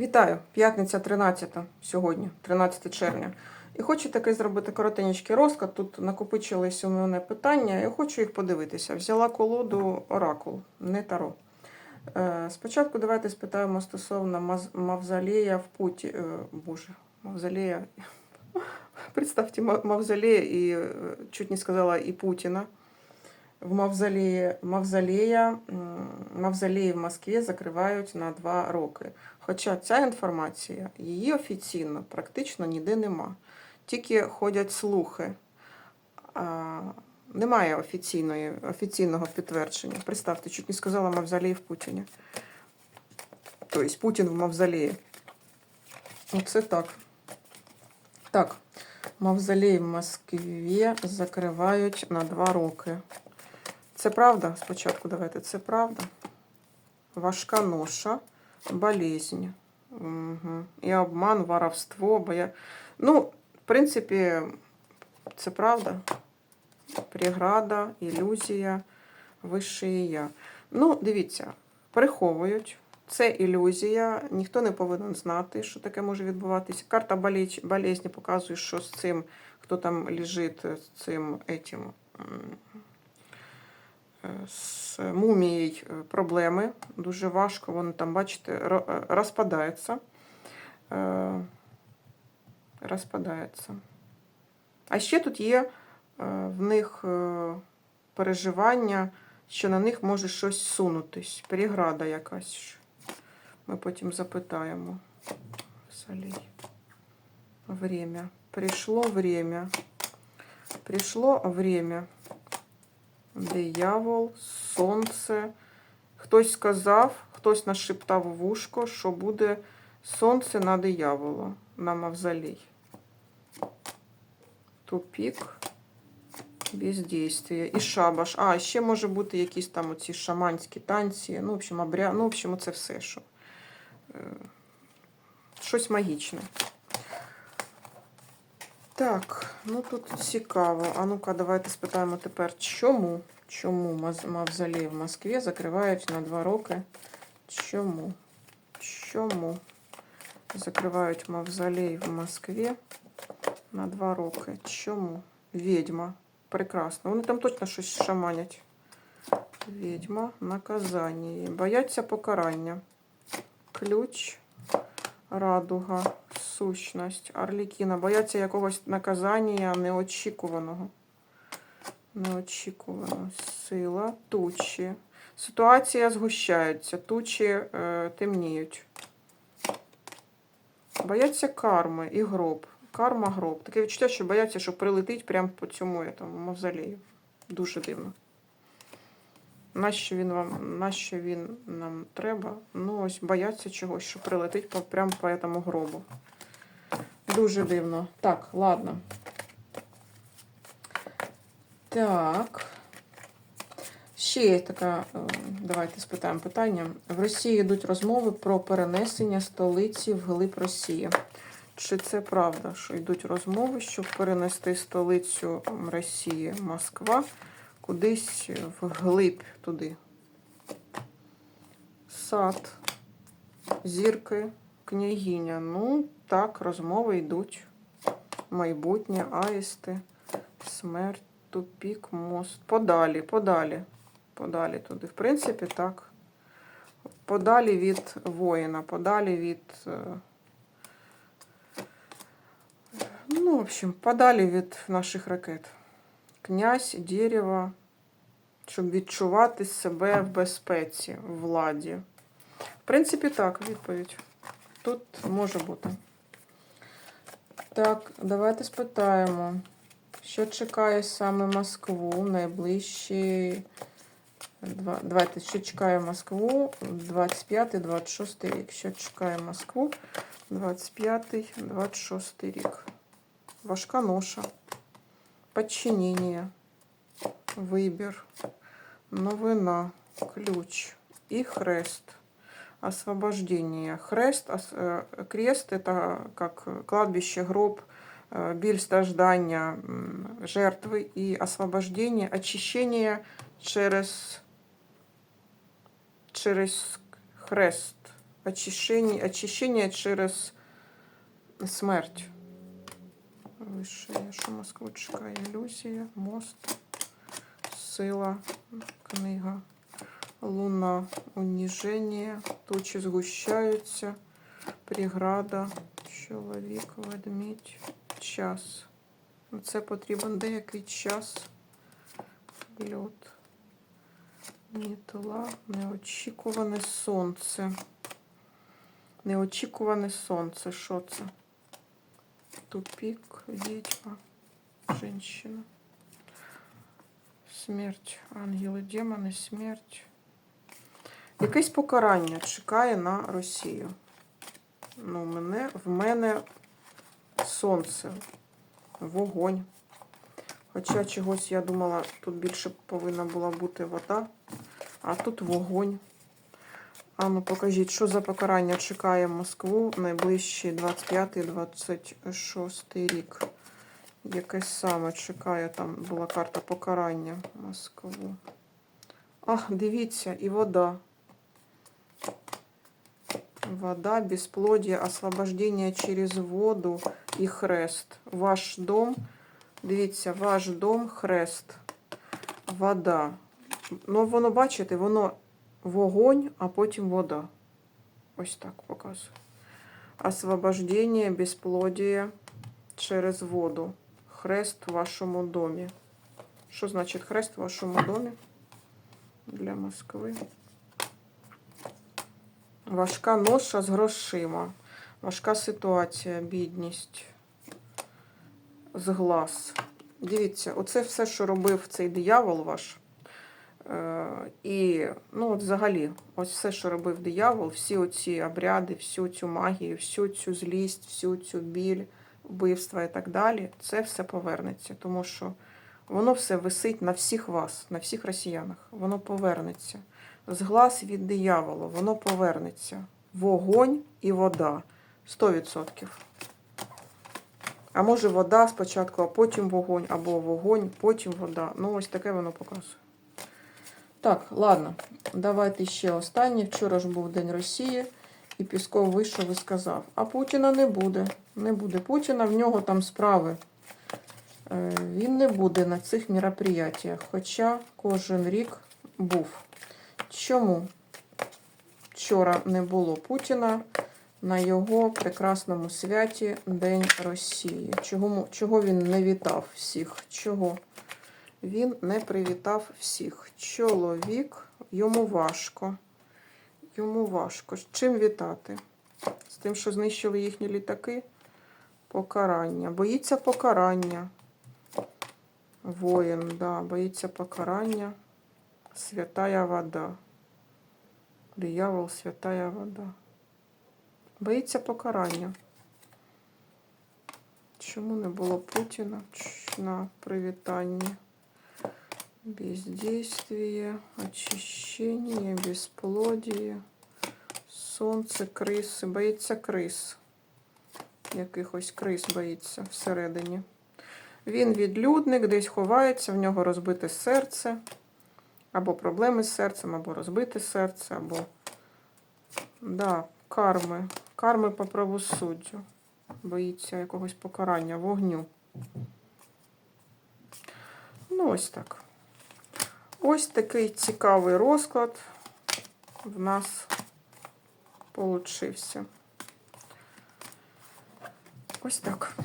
Вітаю! П'ятниця 13 сьогодні, 13 червня. І хочу такий зробити коротенький розклад. Тут накопичились у мене питання, і хочу їх подивитися. Взяла колоду Оракул, не Таро. Е, Спочатку давайте спитаємо стосовно мавзолея в Путі. е, Боже, мавзолея. Представьте, мавзолея і е, чуть не сказала і Путіна. В мавзолеї, мавзолея, мавзолеї в Москві закривають на два роки. Хоча ця інформація, її офіційно практично ніде нема. Тільки ходять слухи. А, немає офіційної, офіційного підтвердження. Представте, чуть не сказала мавзолей в Путіні. Тобто Путін в мавзолеї. Оце так. Так, мавзолей в Москві закривають на два роки. Це правда? Спочатку давайте. Це правда. Важка ноша, болезнь. Угу. І обман, воровство. Бо я... Ну, в принципі, це правда. Преграда, ілюзія, вище я. Ну, дивіться, приховують. Це ілюзія, ніхто не повинен знати, що таке може відбуватися. Карта болезні показує, що з цим, хто там лежить, з цим етім, м, е, з мумією е, проблеми. Дуже важко, вони там, бачите, е, розпадається. Е, Розпадається. А ще тут є е, в них е, переживання, що на них може щось сунутись, переграда якась. Ми потім запитаємо. Солей. Время. Пришло время. Пришло время. Диявол, сонце. Хтось сказав, хтось нашептав вушко, що буде сонце на диявола, на мавзолей. Тупік. Бездействие. І шабаш. А, ще може бути якісь там оці шаманські танці. Ну, в общем, обря... ну, в общем, це все, що. е, Щось магічне. Так, ну тут цікаво. А ну-ка, давайте спитаємо тепер, чому? Чому маз- мавзолей в Москві закривають на два роки? Чому? Чому закривають мавзолей в Москві на два роки? Чому? Відьма. Прекрасно. Вони там точно щось шаманять. Відьма, наказання. Бояться покарання. Ключ, Радуга, сущність, Арлікіна. Бояться якогось наказання неочікуваного. Неочікувано. Сила, тучі. Ситуація згущається, тучі е, темніють. Бояться карми і гроб. Карма гроб. Таке відчуття, що бояться, що прилетить прямо по цьому этому, мавзолею. Дуже дивно. Нащо він вам, нащо він нам треба? Ну, ось бояться чогось, що прилетить по, прямо по этому гробу. Дуже дивно. Так, ладно. Так. Ще є така, е, давайте спитаємо питання. В Росії йдуть розмови про перенесення столиці в глиб Росії. Чи це правда, що йдуть розмови, щоб перенести столицю Росії Москва кудись вглиб туди? Сад, зірки, княгиня. Ну, так, розмови йдуть. Майбутнє, аїсти, смерть, тупік, мост. Подалі, подалі. Подалі туди. В принципі, так. Подалі від воїна, подалі від. е, Ну, в общем, подалі від наших ракет. Князь, дерево, щоб відчувати себе в безпеці, в владі. В принципі, так, відповідь. Тут може бути. Так, давайте спитаємо, що чекає саме Москву найближчі. Давайте, що чекає Москву 25-26 рік. Що чекає Москву 25-26 рік. Важка ноша, подчинение, вибір, новина, ключ і хрест. Освобождение. Хрест, ос- э, крест это как кладбище, гроб, э, біль страждання, м, жертви і освобождение, очищение через, через хрест. очищення, очищення через смерть. Вище, що чекає? Ілюзія, мост, сила, книга, луна, уніження, тучі згущаються, преграда, чоловік, ведмідь, час. Це потрібен деякий час. Льот. Мітла, неочікуване сонце. Неочікуване сонце. Що це? Тупик, відьма, женщина. Смерть. Ангели, демони, смерть. Якесь покарання чекає на Росію. Ну, мене, в мене сонце, вогонь. Хоча чогось я думала, тут більше повинна була бути вода, а тут вогонь. А ну покажіть, що за покарання чекає Москву найближчий 25-26 рік. Яке саме чекає, там була карта покарання Москву. А, дивіться, і вода. Вода, бесплодие, освобождение через воду і хрест. Ваш дом, дивіться, ваш дом, хрест, вода. Ну, воно, бачите, воно вогонь, а потім вода. Ось так показую. Освобождение, бесплодие через воду. Хрест в вашому домі. Що значить хрест в вашому домі? Для Москви. Важка ноша з грошима. Важка ситуація, бідність. З глаз. Дивіться, оце все, що робив цей диявол ваш. Е, і, ну, от взагалі, ось все, що робив диявол, всі оці обряди, всю цю магію, всю цю злість, всю цю біль, вбивства і так далі, це все повернеться. Тому що воно все висить на всіх вас, на всіх росіянах. Воно повернеться. З глаз від диявола, воно повернеться. Вогонь і вода. 100%. А може вода спочатку, а потім вогонь, або вогонь, потім вода. Ну, ось таке воно показує. Так, ладно, давайте ще останнє. Вчора ж був День Росії, і Пісков вийшов і сказав: а Путіна не буде. Не буде Путіна, в нього там справи. Е, Він не буде на цих мероприятиях, хоча кожен рік був. Чому вчора не було Путіна на його прекрасному святі День Росії? Чого, чого він не вітав всіх? Чого? Він не привітав всіх. Чоловік, йому важко. Йому важко. З чим вітати? З тим, що знищили їхні літаки? Покарання. Боїться покарання. Воїн, да, боїться покарання. Святая вода. Диявол, святая вода. Боїться покарання. Чому не було Путіна на привітанні? Бездействие, очищение, бесплодие, сонце, криси. Боїться крис. Якихось крис боїться всередині. Він відлюдник, десь ховається, в нього розбите серце. Або проблеми з серцем, або розбите серце, або да, карми. Карми по правосуддю. Боїться якогось покарання, вогню. Ну, ось так. Ось такий цікавий розклад в нас получився. Ось так.